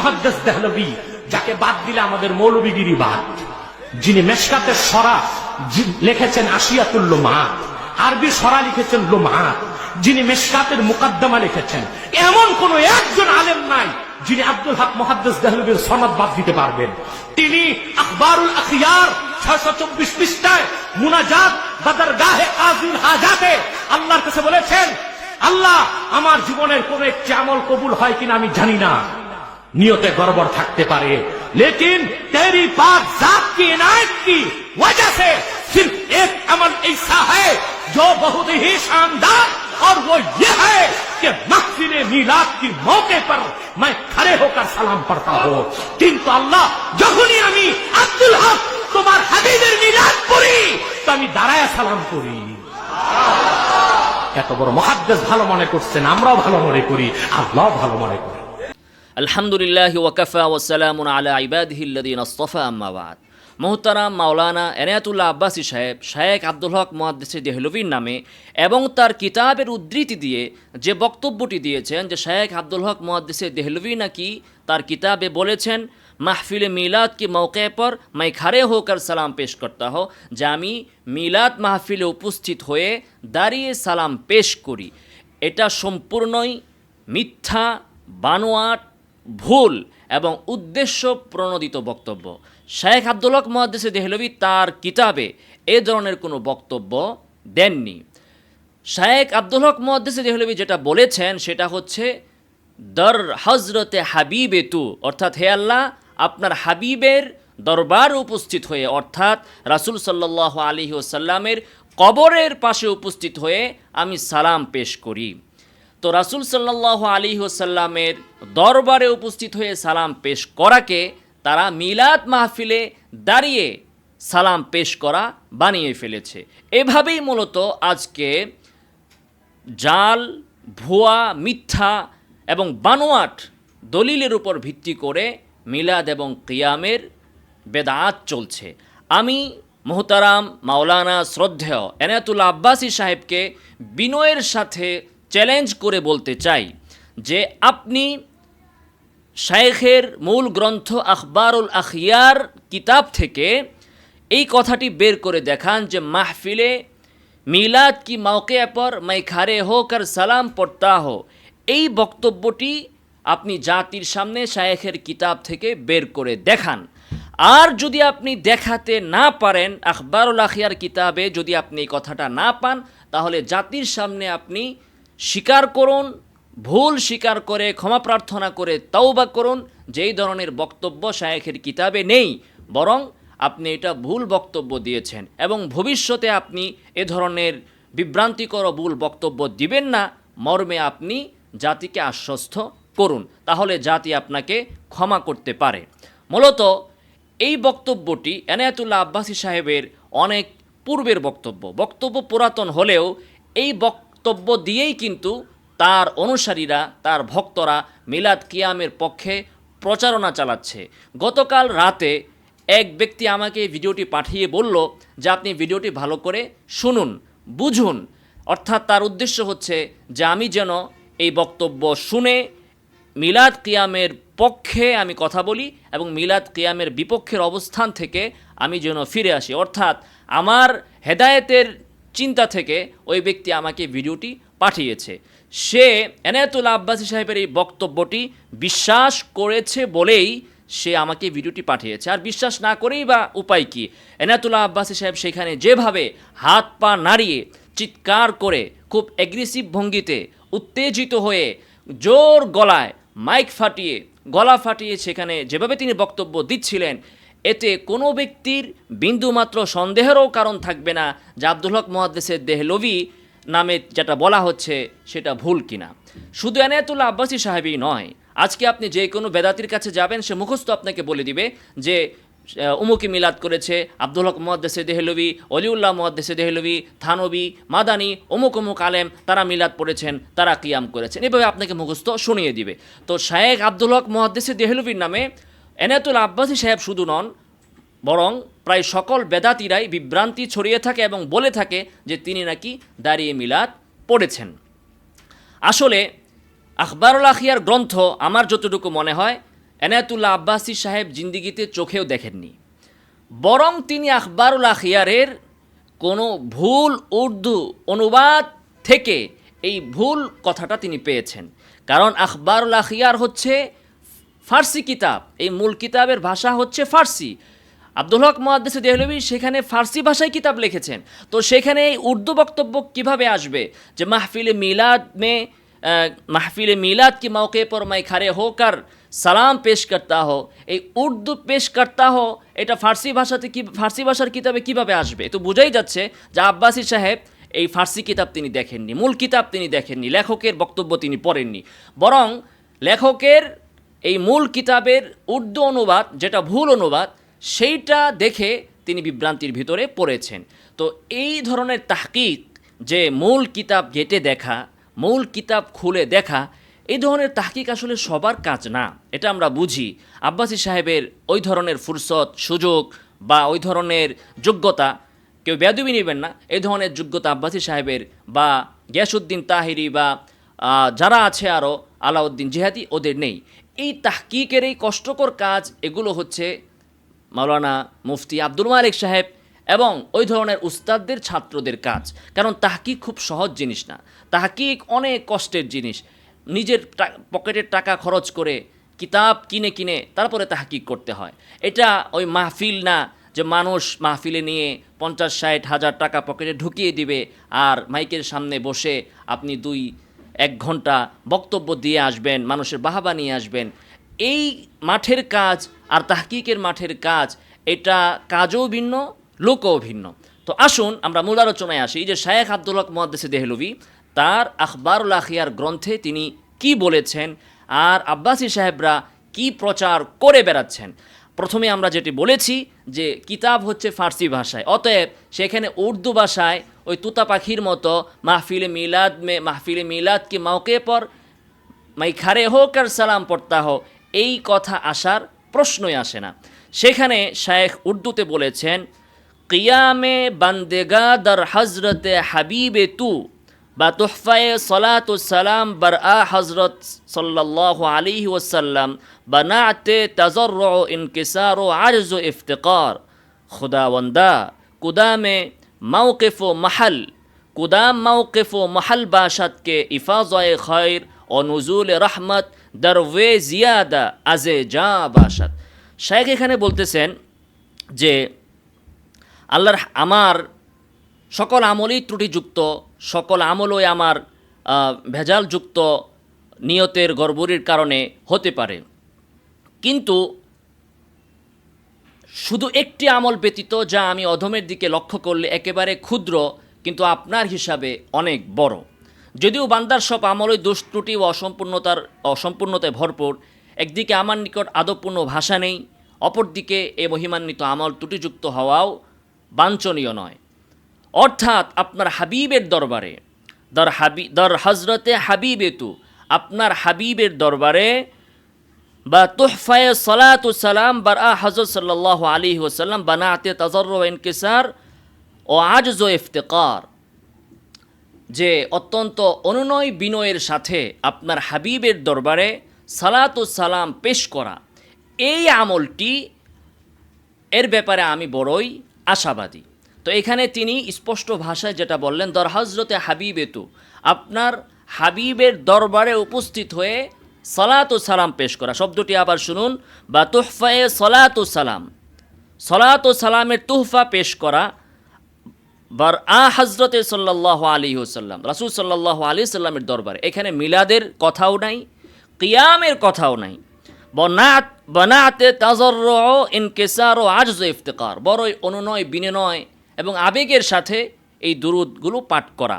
মহাদ্দেস দেহলবি যাকে বাদ দিলে আমাদের মৌলবীগিরি বাদ। যিনি মেশকাতের সরা লিখেছেন আশিয়াতুল লোমাত আরবি সরা লিখেছেন লোমাত যিনি মেশকাতের মুকাদ্দমা লিখেছেন, এমন কোন একজন আলেম নাই যিনি আব্দুল হক মহাদ্দেস দেহলবির সনদ বাদ দিতে পারবেন। তিনি আখবারুল আখিয়ার ছয়শো চব্বিশ পৃষ্ঠায় মুনাজাত বাদার গাহে কাজুল হাজাতে আল্লাহর কাছে বলেছেন, আল্লাহ, আমার জীবনের কোন একটি আমল কবুল হয় কিনা আমি জানি না। নিয়তে গড়বড় থাকতে পারে लेकिन तेरी पाक जात की इनायत की वजह से सिर्फ एक अमल ऐसा है जो बहुत ही शानदार और वो ये है कि महफिल मीलाद की मौके पर मैं खड़े होकर सलाम पढ़ता हूँ किंतु अल्लाह যখনই আমি আব্দুল হক তোমার হাবিবের মিলাদ পড়ি তো আমি দাঁড়ায় সালাম করি এত বড় মহাদ্দেশ ভালো মনে করছেন আমরাও ভালো মনে করি আল্লাহ ভালো মনে করি আলহামদুলিল্লাহ ওয়াকাফা ওয়াসালাম আলা ইবাদিহিল্লাদিন আস্তফা আম্মাবাদ মোহতারাম মাওলানা এনায়াতুল্লাহ আব্বাসী সাহেব শায়েক আব্দুল হক মহাদ্দেশে দেহলভির নামে এবং তার কিতাবের উদ্ধৃতি দিয়ে যে বক্তব্যটি দিয়েছেন যে শায়েক আব্দুল হক মহাদ্দেশে দেহলভি নাকি তার কিতাবে বলেছেন মাহফিল মিলাদ কি মৌকে পর मैं खड़े होकर সালাম পেশ করতা হো যে আমি মিলাদ মাহফিলে উপস্থিত হয়ে দাঁড়িয়ে সালাম পেশ করি এটা সম্পূর্ণই মিথ্যা বানোয়াট ভুল এবং উদ্দেশ্য প্রণোদিত বক্তব্য। শেখ আব্দুল হক মহাদ্দেশে দেহলভি তার কিতাবে এ ধরনের কোনো বক্তব্য দেননি। শায়েক আব্দুল হক মহাদ্দেশে দেহলভি যেটা বলেছেন সেটা হচ্ছে, দর হজরতে হাবিবে তু অর্থাৎ হে আল্লাহ, আপনার হাবিবের দরবার উপস্থিত হয়ে, অর্থাৎ রাসুল সাল্লাহ আলী ওসাল্লামের কবরের পাশে উপস্থিত হয়ে আমি সালাম পেশ করি। তো রাসুল সাল্লাহ আলী ওসাল্লামের দরবারে উপস্থিত হয়ে সালাম পেশ করাকে তারা মিলাদ মাহফিলে দাঁড়িয়ে সালাম পেশ করা বানিয়ে ফেলেছে। এভাবেই মূলত আজকে জাল, ভুয়া, মিথ্যা এবং বানোয়াট দলিলের উপর ভিত্তি করে মিলাদ এবং কিয়ামের বেদাত চলছে। আমি মোহতারাম মাওলানা শ্রদ্ধেয় এনায়াতুল্লা আব্বাসী সাহেবকে বিনয়ের সাথে চ্যালেঞ্জ করে বলতে চাই যে আপনি শায়েখের মূল গ্রন্থ আখবারুল আখিয়ার কিতাব থেকে এই কথাটি বের করে দেখান যে মাহফিলে মিলাদ কি মৌকে পর मैं খারে হোকর সালাম পড়তা হো, এই বক্তব্যটি আপনি জাতির সামনে শায়েখের কিতাব থেকে বের করে দেখান। আর যদি আপনি দেখাতে না পারেন আখবারুল আখিয়ার কিতাবে যদি আপনি এই কথাটা না পান, তাহলে জাতির সামনে আপনি স্বীকার করুন, ভুল স্বীকার করে, ক্ষমা প্রার্থনা করে তওবা করুন, যেই ধরনের বক্তব্য শায়েখের কিতাবে নেই, বরং আপনি এটা ভুল বক্তব্য দিয়েছেন এবং ভবিষ্যতে আপনি এ ধরনের বিভ্রান্তিকর ভুল বক্তব্য দিবেন না, মর্মে আপনি জাতিকে আশ্বস্ত করুন, তাহলে জাতি আপনাকে ক্ষমা করতে পারে। মূলত এই বক্তব্যটি এনায়াতুল্লাহ আব্বাসী সাহেবের অনেক পূর্বের বক্তব্য। বক্তব্য পুরাতন হলেও এই বক্তব্য দিয়েই কিন্তু তার অনুসারীরা, তার ভক্তরা মিলাদ কিয়ামের পক্ষে প্রচারণা চালাচ্ছে। গতকাল রাতে এক ব্যক্তি আমাকে ভিডিওটি পাঠিয়ে বলল যে, আপনি ভিডিওটি ভালো করে শুনুন, বুঝুন। অর্থাৎ তার উদ্দেশ্য হচ্ছে যে, আমি যেন এই বক্তব্য শুনে মিলাদ কিয়ামের পক্ষে আমি কথা বলি এবং মিলাদ কিয়ামের বিপক্ষের অবস্থান থেকে আমি যেন ফিরে আসি। অর্থাৎ আমার হেদায়েতের চিন্তা থেকে ওই ব্যক্তি আমাকে ভিডিওটি পাঠিয়েছে। সে এনায়তুল আব্বাসী সাহেবের এই বক্তব্যটি বিশ্বাস করেছে বলেই সে আমাকে ভিডিওটি পাঠিয়েছে। আর বিশ্বাস না করেই বা উপায় কি? এনায়তুল্লাহ আব্বাসী সাহেব সেখানে যেভাবে হাত পা নাড়িয়ে চিৎকার করে খুব অ্যাগ্রেসিভ ভঙ্গিতে উত্তেজিত হয়ে জোর গলায় মাইক ফাটিয়ে, গলা ফাটিয়ে সেখানে যেভাবে তিনি বক্তব্য দিচ্ছিলেন এতে কোনো ব্যক্তির বিন্দুমাত্র সন্দেহেরও কারণ থাকবে না, যে আব্দুল হক মহাদ্দেশের দেহলভি নামে যেটা বলা হচ্ছে সেটা ভুল কিনা। শুধু এনায়তুল্লাহ আব্বাসী সাহেবই নয়, আজকে আপনি যে কোনো বেদাতির কাছে যাবেন, সে মুখস্থ আপনাকে বলে দিবে যে উমুকি মিলাদ করেছে আব্দুল হক মহাদ্দেশে দেহলভি, অলিউল্লাহ মহাদ্দেশে দেহলভি থানবি মাদানি, অমুক অমুক আলেম, তারা মিলাদ পড়েছেন, তারা কিয়াম করেছেন। এভাবে আপনাকে মুখস্থ শুনিয়ে দিবে। তো শায়েখ আব্দুল হক মহাদ্দেশে দেহলভির নামে এনায়তুল আব্বাসী সাহেব শুধু নন, বরং প্রায় সকল বেদাতিরাই বিভ্রান্তি ছড়িয়ে থাকে এবং বলে থাকে যে তিনি নাকি দাঁড়িয়ে মিলাদ পড়েছেন। আসলে আখবারুল আখিয়ার গ্রন্থ আমার যতটুকু মনে হয়, এনায়াতুল্লাহ আব্বাসী সাহেব জিন্দিগিতে চোখেও দেখেননি। বরং তিনি আখবারুল আখিয়ারের কোনো ভুল উর্দু অনুবাদ থেকে এই ভুল কথাটা তিনি পেয়েছেন। কারণ আখবারুল আখিয়ার হচ্ছে ফার্সি কিতাব। এই মূল কিতাবের ভাষা হচ্ছে ফার্সি। আব্দুল হক মহাদ্দেশ দেহলবি সেখানে ফার্সি ভাষায় কিতাব লিখেছেন। তো সেখানে এই উর্দু বক্তব্য কীভাবে আসবে? যে মাহফিলে মিলাদ মে মাহফিলে মিলাদ কি মৌকে পর মাই খারে হোকার সালাম পেশ করতা হো? এই উর্দু পেশ করতা হো, এটা ফার্সি ভাষাতে কি, ফার্সি ভাষার কিতাবে কীভাবে আসবে? তো বোঝাই যাচ্ছে যে আব্বাসী সাহেব এই ফার্সি কিতাব তিনি দেখেননি, মূল কিতাব তিনি দেখেননি, লেখকের বক্তব্য তিনি পড়েননি। বরং লেখকের এই মূল কিতাবের উর্দু অনুবাদ, যেটা ভুল অনুবাদ, সেইটা দেখে তিনি বিভ্রান্তির ভিতরে পড়েছেন। তো এই ধরনের তাহকিক যে মূল কিতাব ঘেটে দেখা, মূল কিতাব খুলে দেখা, এই ধরনের তাহকিক আসলে সবার কাজ না, এটা আমরা বুঝি। আব্বাসী সাহেবের ওই ধরনের ফুরসত, সুযোগ বা ওই ধরনের যোগ্যতা কেউ বেদবি নেবেন না। এই ধরনের যোগ্যতা আব্বাসী সাহেবের বা গিয়াসুদ্দিন তাহিরি বা যারা আছে আরও আলাউদ্দিন জিহাদি, ওদের নেই। এই তাহকিকের এই কষ্টকর কাজ, এগুলো হচ্ছে মাওলানা মুফতি আব্দুল মালিক সাহেব এবং ওই ধরনের উস্তাদদের, ছাত্রদের কাজ। কারণ তাহকিক খুব সহজ জিনিস না। তাহকিক অনেক কষ্টের জিনিস। নিজের পকেটের টাকা খরচ করে কিতাব কিনে কিনে তারপরে তাহকিক করতে হয়। এটা ওই মাহফিল না যে মানুষ মাহফিলে নিয়ে পঞ্চাশ, ষাট হাজার টাকা পকেটে ঢুকিয়ে দিবে আর মাইকের সামনে বসে আপনি দুই এক ঘণ্টা বক্তব্য দিয়ে আসবেন, মানুষের বাহাবা নিয়ে আসবেন। এই মাঠের কাজ আর তাহকিকের মাঠের কাজ, এটা কাজও ভিন্ন, লোকও ভিন্ন। তো আসুন, আমরা মূল আলোচনায় আসি যে শায়েখ আব্দুল হক মহাদ্দেসে দেহলভি তার আখবারুল আখিয়ার গ্রন্থে তিনি কি বলেছেন আর আব্বাসী সাহেবরা কি প্রচার করে বেড়াচ্ছেন? প্রথমে আমরা যেটি বলেছি যে কিতাব হচ্ছে ফার্সি ভাষায়। অতএব সেখানে উর্দু ভাষায় ওই তুতা পাখির মতো মাহফিল মিলাদ মে মাহফিল মিলাদ কি মৌকে পর মাই খারে হোক আর সালাম পড়তা হো এই কথা আসার প্রশ্নই আসে না। সেখানে শায়েখ উর্দুতে বলেছেন, কিয়ামে বান্দেগা দর হজরতে হাবিবে তু বা তোহফায়ে সলাতুসালাম বার আ হজরত সাল্লাহ আলী ওসাল্লাম বা না আতে তাজর ইনকিসার ও আরজ ইফতেকর। খুদাওন্দা কুদামে মাওকেফ ও মাহাল, কুদাম মাওকেফ ও মাহাল বাসাদকে ইফাজয় খৈর ও নজুল রহমত দরওয়ে জিয়াদা আজে জা বাসাদ শায়েখ এখানে বলতেছেন যে আল্লাহ আমার সকল আমলই ত্রুটিযুক্ত, সকল আমলই আমার ভেজালযুক্ত নিয়তের গড়বড়ির কারণে হতে পারে। কিন্তু শুধু একটি আমল ব্যতীত যা আমি অধমের দিকে লক্ষ্য করলে একেবারে ক্ষুদ্র, কিন্তু আপনার হিসাবে অনেক বড়। যদিও বান্দার সব আমলই দোষ ত্রুটি ও অসম্পূর্ণতার, অসম্পূর্ণতায় ভরপুর, একদিকে আমার নিকট আদবপূর্ণ ভাষা নেই, অপরদিকে এ মহিমান্বিত আমল ত্রুটিযুক্ত হওয়াও বাঞ্ছনীয় নয়। অর্থাৎ আপনার হাবিবের দরবারে, দর হাবি, দর হজরতে হাবিবে তু আপনার হাবিবের দরবারে, বা তুহফায়ে সলাতু সালাম বার আ হজরত সাল্লাহ আলী ওসাল্লাম বানাতে তজর ইনকিসার ও আজজ ইফতেকার। যে অত্যন্ত অনুনয় বিনয়ের সাথে আপনার হাবিবের দরবারে সালাতু সালাম পেশ করা, এই আমলটি এর ব্যাপারে আমি বড়ই আশাবাদী। তো এখানে তিনি স্পষ্ট ভাষায় যেটা বললেন, দর হজরতে হাবিবেতু। আপনার হাবিবের দরবারে উপস্থিত হয়ে সলাত সালাম পেশ করা। শব্দটি আবার শুনুন, বা তুহফায়ে সলাত সালাম। সলাত সালামের তুহফা পেশ করা বার আ হজরতে সাল্লাহ আলী ওসাল্লাম রাসুল সাল্লাহ আলী সাল্লামের দরবারে। এখানে মিলাদের কথাও নাই, কিয়ামের কথাও নাই। বনাত, বনাতে তাজর ইনকেসার ও আজ ইফতেকার। বড়ই অনুনয়, বিনয় এবং আবেগের সাথে এই দুরুদগুলো পাঠ করা।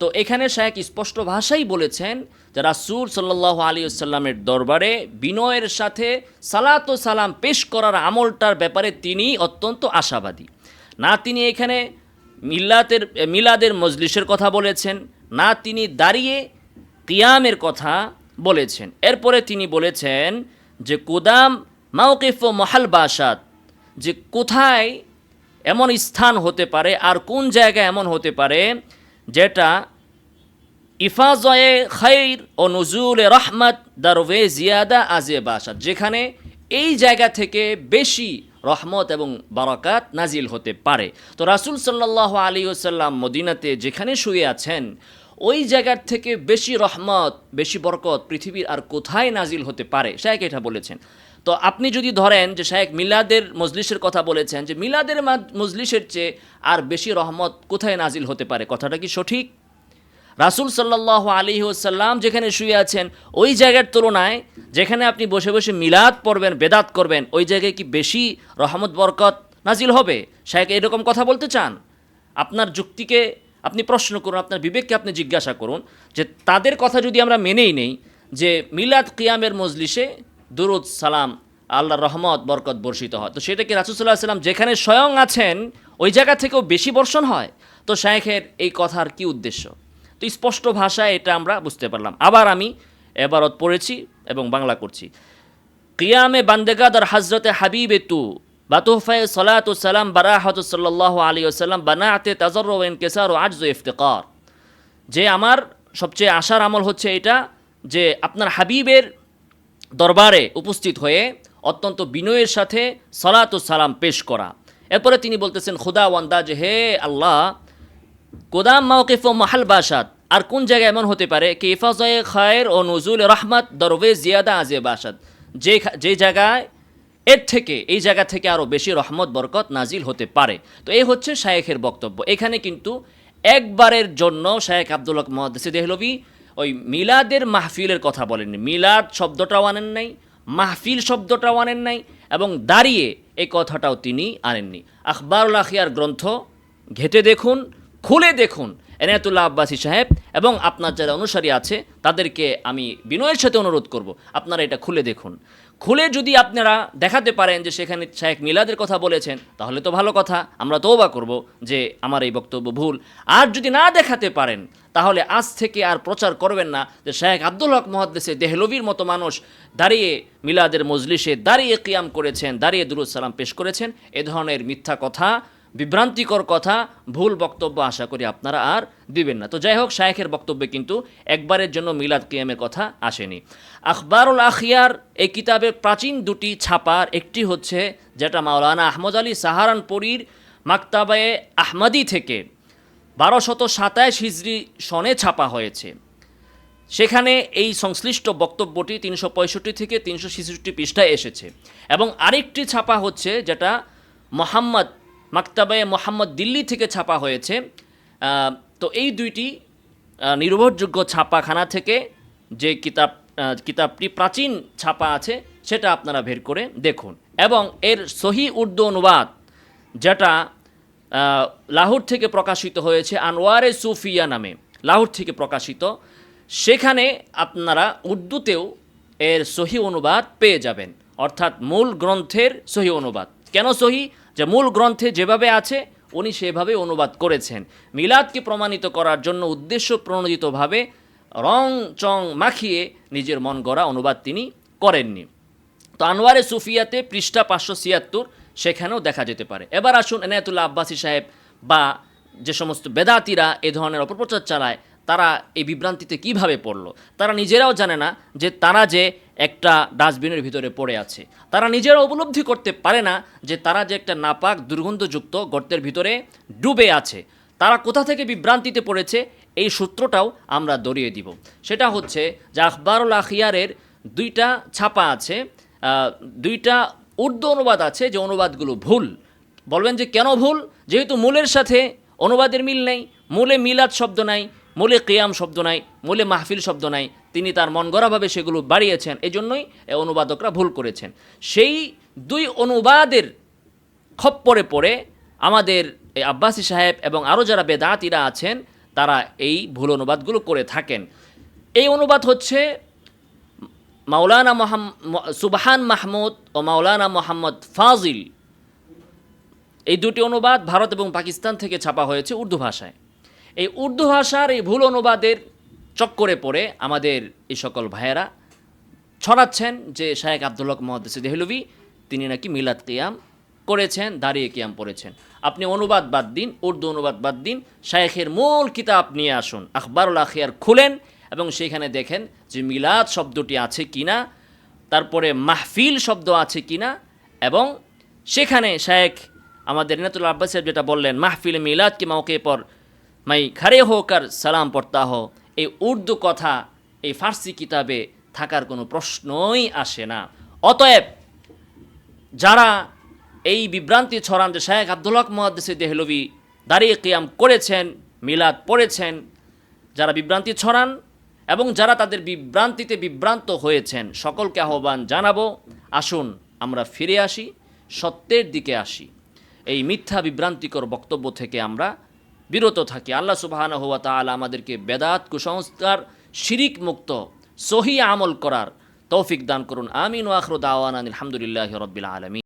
তো এখানে শায়েক স্পষ্ট ভাষাই বলেছেন যে রাসুল সাল্লাহ আলী আসাল্লামের দরবারে বিনয়ের সাথে সালাত ও সালাম পেশ করার আমলটার ব্যাপারে তিনি অত্যন্ত আশাবাদী। না তিনি এখানে মিল্লাতের, মিলাদের মজলিসের কথা বলেছেন, না তিনি দাঁড়িয়ে কিয়ামের কথা বলেছেন। এরপরে তিনি বলেছেন যে কুদাম মাওকিফ মহাল বাসাত, যে কোথায় এমন স্থান হতে পারে আর কোন জায়গা এমন হতে পারে যেটা ইফাজয়ে খৈর ও নজুল রহমত দারওয়ে জিয়াদা আজে বাসাদ যেখানে এই জায়গা থেকে বেশি রহমত এবং বারাকাত নাজিল হতে পারে। তো রাসুল সাল্লাহ আলী ওসাল্লাম মদিনাতে যেখানে শুয়ে আছেন, ওই জায়গার থেকে বেশি রহমত, বেশি বরকত পৃথিবীর আর কোথায় নাজিল হতে পারে? শায়েক এটা বলেছেন। তো আপনি যদি ধরেন যে শায়েক মিলাদের মজলিসের কথা বলেছেন, যে মিলাদের মজলিসের চেয়ে আর বেশি রহমত কোথায় নাজিল হতে পারে? কথাটা কি সঠিক? রাসুল সাল্লাহ আলী ওসাল্লাম যেখানে শুয়ে আছেন, ওই জায়গার তুলনায় যেখানে আপনি বসে বসে মিলাদ পড়বেন, বেদাত করবেন, ওই জায়গায় কি বেশি রহমত, বরকত নাজিল হবে? শায়েক এরকম কথা বলতে চান? আপনার যুক্তিকে আপনি প্রশ্ন করুন, আপনার বিবেককে আপনি জিজ্ঞাসা করুন যে তাদের কথা যদি আমরা মেনেই নেই যে মিলাদ কিয়ামের মজলিসে দুরুদ, সালাম, আল্লাহর রহমত, বরকত বর্ষিত হয়। তো সেটা কি রাসুসাল্লাহ সাল্লাম যেখানে স্বয়ং আছেন, ওই জায়গা থেকেও বেশি বর্ষণ হয়? তো শায়েখের এই কথার কি উদ্দেশ্য? তো স্পষ্ট ভাষায় এটা আমরা বুঝতে পারলাম। আবার আমি এবারত পড়েছি এবং বাংলা করছি। কিয়ামে বান্দেগাদার হজরতে হাবিবে তু বাতুফায় সলাত সালাম বারাহত সাল্লাহ আলী ওসাল্লাম বানাতে তাজর ও ইনকেসার ও আজজ ইফতেকার। যে আমার সবচেয়ে আশার আমল হচ্ছে এটা যে আপনার হাবিবের দরবারে উপস্থিত হয়ে অত্যন্ত বিনয়ের সাথে সলাত সালাম পেশ করা। এরপরে তিনি বলতেছেন, খুদা ওয়ান্দা যে হে আল্লাহ, কোদাম মাওকিফ ও মাহাল বাসাদ আর কোন জায়গায় এমন হতে পারে? কি ইফাজয়ে খায়ের ও নজুল রহমত, দরবে জিয়াদা আজে বাসাদ যে যে জায়গায়, এর থেকে, এই জায়গা থেকে আরও বেশি রহমত, বরকত নাজিল হতে পারে। তো এই হচ্ছে শায়েখের বক্তব্য। এখানে কিন্তু একবারের জন্য শায়েখ আব্দুল হক মহাদিসি দেহলবি ওই মিলাদের মাহফিলের কথা বলেননি। মিলাদ শব্দটাও আনেন নাই, মাহফিল শব্দটাও আনেন নাই এবং দাঁড়িয়ে এই কথাটাও তিনি আনেননি। আখবারুল আখিয়ার গ্রন্থ, ঘেটে দেখুন, খুলে দেখুন এনায়তুল্লাহ আব্বাসী সাহেব এবং আপনার যারা অনুসারী আছে, তাদেরকে আমি বিনয়ের সাথে অনুরোধ করব, আপনারা এটা খুলে দেখুন। খুলে যদি আপনারা দেখাতে পারেন যে সেখানে শাহেক মিলাদের কথা বলেছেন, তাহলে তো ভালো কথা, আমরা তৌবা করব যে আমার এই বক্তব্য ভুল। আর যদি না দেখাতে পারেন, তাহলে আজ থেকে আর প্রচার করবেন না যে শাহেক আব্দুল হক মহাদ্দেশে দেহলবির মতো মানুষ দাঁড়িয়ে মিলাদের মজলিসে দাঁড়িয়ে কিয়াম করেছেন, দাঁড়িয়ে দুরুদ সালাম পেশ করেছেন, এ ধরনের মিথ্যা কথা বিভ্রান্তিকর কথা, ভুল বক্তব্য আশা করি আপনারা আর দিবেন না। তো যাই হোক, শায়েখের বক্তব্যে কিন্তু একবারের জন্য মিলাদ কিয়ামের কথা আসেনি। আখবারুল আখিয়ার এই কিতাবের প্রাচীন দুটি ছাপার, একটি হচ্ছে যেটা মাওলানা আহমদ আলী সাহারানপুরীর মাকতাবায়ে আহমদি থেকে বারোশত সাতাশ হিজড়ি সনে ছাপা হয়েছে। সেখানে এই সংশ্লিষ্ট বক্তব্যটি তিনশো পঁয়ষট্টি থেকে তিনশো ছেষট্টি পৃষ্ঠায় এসেছে। এবং আরেকটি ছাপা হচ্ছে যেটা মোহাম্মদ মাকতাবায়ে মোহাম্মদ দিল্লি থেকে ছাপা হয়েছে। তো এই দুইটি নির্ভরযোগ্য ছাপাখানা থেকে যে কিতাব কিতাবটি প্রাচীন ছাপা আছে, সেটা আপনারা বের করে দেখুন। এবং এর সহি উর্দু অনুবাদ, যেটা লাহোর থেকে প্রকাশিত হয়েছে আনোয়ারে সুফিয়া নামে। লাহোর থেকে প্রকাশিত। সেখানে আপনারা উর্দুতেও এর সহি অনুবাদ পেয়ে যাবেন। অর্থাৎ মূল গ্রন্থের সহি অনুবাদ। কেন সহি? যে মূল গ্রন্থে যেভাবে আছে, উনি সেভাবে অনুবাদ করেছেন। মিলাদকে প্রমাণিত করার জন্য উদ্দেশ্য প্রণোদিতভাবে রং চং মাখিয়ে নিজের মন গড়া অনুবাদ তিনি করেননি। তো আনোয়ারে সুফিয়াতে পৃষ্ঠা পাঁচশো ছিয়াত্তর, সেখানেও দেখা যেতে পারে। এবার আসুন এনায়তুল্লাহ আব্বাসী সাহেব বা যে সমস্ত বেদাতিরা এ ধরনের অপপ্রচার চালায় তারা এই বিভ্রান্তিতে কীভাবে পড়ল? তারা নিজেরাও জানে না যে তারা যে একটা ডাস্টবিনের ভিতরে পড়ে আছে। তারা নিজেরা উপলব্ধি করতে পারে না যে তারা যে একটা নাপাক, দুর্গন্ধযুক্ত গর্তের ভিতরে ডুবে আছে। তারা কোথা থেকে বিভ্রান্তিতে পড়েছে এই সূত্রটাও আমরা দরিয়ে দিব। সেটা হচ্ছে যে আখবরুল আখিয়ারের দুইটা ছাপা আছে দুইটা উর্দু অনুবাদ আছে যে অনুবাদগুলো ভুল। বলবেন যে কেন ভুল? যেহেতু মূলের সাথে অনুবাদের মিল নেই, মূলে মিলাদ শব্দ নাই মূলে কিয়াম শব্দ নাই, মূলে মাহফিল শব্দ নাই, তিনি তার মন গড়াভাবে সেগুলো বাড়িয়েছেন এই জন্যই এ অনুবাদকরা ভুল করেছেন। সেই দুই অনুবাদের খপ্পরে পড়ে আমাদের এই আব্বাসী সাহেব এবং আরও যারা বেদাতিরা আছেন, তারা এই ভুল অনুবাদগুলো করে থাকেন। এই অনুবাদ হচ্ছে মাওলানা মোহাম, সুবহান মাহমুদ ও মাওলানা মোহাম্মদ ফাজিল। এই দুটি অনুবাদ ভারত এবং পাকিস্তান থেকে ছাপা হয়েছে উর্দু ভাষায়। এই উর্দু ভাষার এই ভুল অনুবাদের চক্করে পড়ে আমাদের এই সকল ভাইয়েরা ছড়াচ্ছেন যে শায়েক আব্দুল হক মহাদ্দেসি দেহলভি তিনি নাকি মিলাদ কিয়াম করেছেন, দাঁড়িয়ে কিয়াম পড়েছেন। আপনি অনুবাদ বাদ দিন, উর্দু অনুবাদ বাদ দিন, শায়েখের মূল কিতাব নিয়ে আসুন, আখবরুল আখিয়ার খুলেন এবং সেখানে দেখেন যে মিলাদ শব্দটি আছে কি না তারপরে মাহফিল শব্দ আছে কি না এবং সেখানে শায়েখ আমাদের নেতুল আব্বাস সাহেব যেটা বললেন, মাহফিল মিলাদ কি মৌকে পর মাই খারে হোকার সালাম পড়তা হো। এই উর্দু কথা, এই ফার্সি কিতাবে থাকার কোনো প্রশ্নই আসে না। অতএব যারা এই বিভ্রান্তি ছড়ান যে শায়েখ আব্দুল হক মহাদ্দেসে দেহলবি দাঁড়িয়ে কিয়াম করেছেন, মিলাদ পড়েছেন, যারা বিভ্রান্তি ছড়ান এবং যারা তাদের বিভ্রান্তিতে বিভ্রান্ত হয়েছেন, সকলকে আহ্বান জানাব। আসুন আমরা ফিরে আসি, সত্যের দিকে আসি। এই মিথ্যা বিভ্রান্তিকর বক্তব্য থেকে আমরা বিরত থাকি। আল্লাহ সুবাহান হুয়া তাহলে আমাদেরকে বেদাত, কুসংস্কার, শিরিক মুক্ত, সহি আমল করার তৌফিক দান করুন। আমিন ওয়াখর আওয়ান আলহামদুলিল্লাহ রবিল আলমী